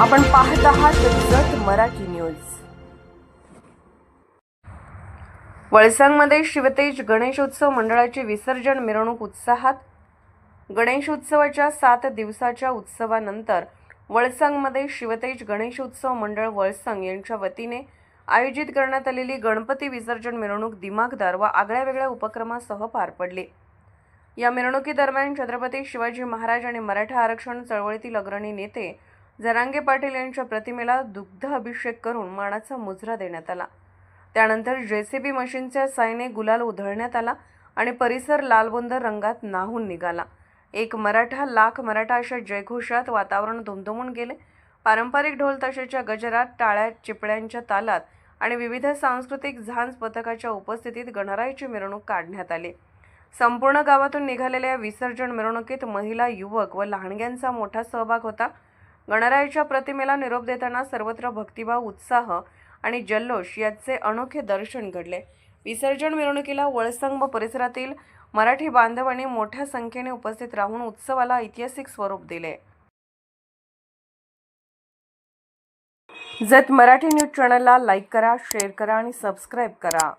आपण पाहत आहात जत मराठी न्यूज. वळसंगमध्ये शिवतेज गणेशोत्सव मंडळाची विसर्जन मिरवणूक उत्साहात. गणेशोत्सवाच्या सात दिवसाच्या उत्सवानंतर वळसंगमध्ये शिवतेज गणेशोत्सव मंडळ वळसंग यांच्या वतीने आयोजित करण्यात आलेली गणपती विसर्जन मिरवणूक दिमागदार व आगळ्यावेगळ्या उपक्रमासह पार पडली. या मिरवणुकीदरम्यान छत्रपती शिवाजी महाराज आणि मराठा आरक्षण चळवळीतील अग्रणी नेते जरांगे पाटील यांच्या प्रतिमेला दुग्ध अभिषेक करून मानाचा मुजरा देण्यात आला. त्यानंतर जेसीबी मशीनच्या साईने गुलाल उधळण्यात आला आणि परिसर लालबुंद रंगात नाहून निघाला. एक मराठा लाख मराठा अशा जयघोषात वातावरण धुमधुमून गेले. पारंपरिक ढोल ताशाच्या गजरात टाळ्या चिपळ्यांच्या तालात आणि विविध सांस्कृतिक झांज पथकाच्या उपस्थितीत गणरायाची मिरवणूक काढण्यात आली. संपूर्ण गावातून निघालेल्या विसर्जन मिरवणुकीत महिला युवक व लहानग्यांचा मोठा सहभाग होता. गणरायाच्या प्रतिमेला निरोप देताना सर्वत्र भक्तिभाव उत्साह आणि जल्लोष याचे अनोखे दर्शन घडले. विसर्जन मिरवणुकीला वळसंग परिसरातील मराठी बांधवांनी मोठ्या संख्येने उपस्थित राहून उत्सवाला ऐतिहासिक स्वरूप दिले. जत मराठी न्यूज चॅनलला लाईक करा शेअर करा आणि सबस्क्राईब करा.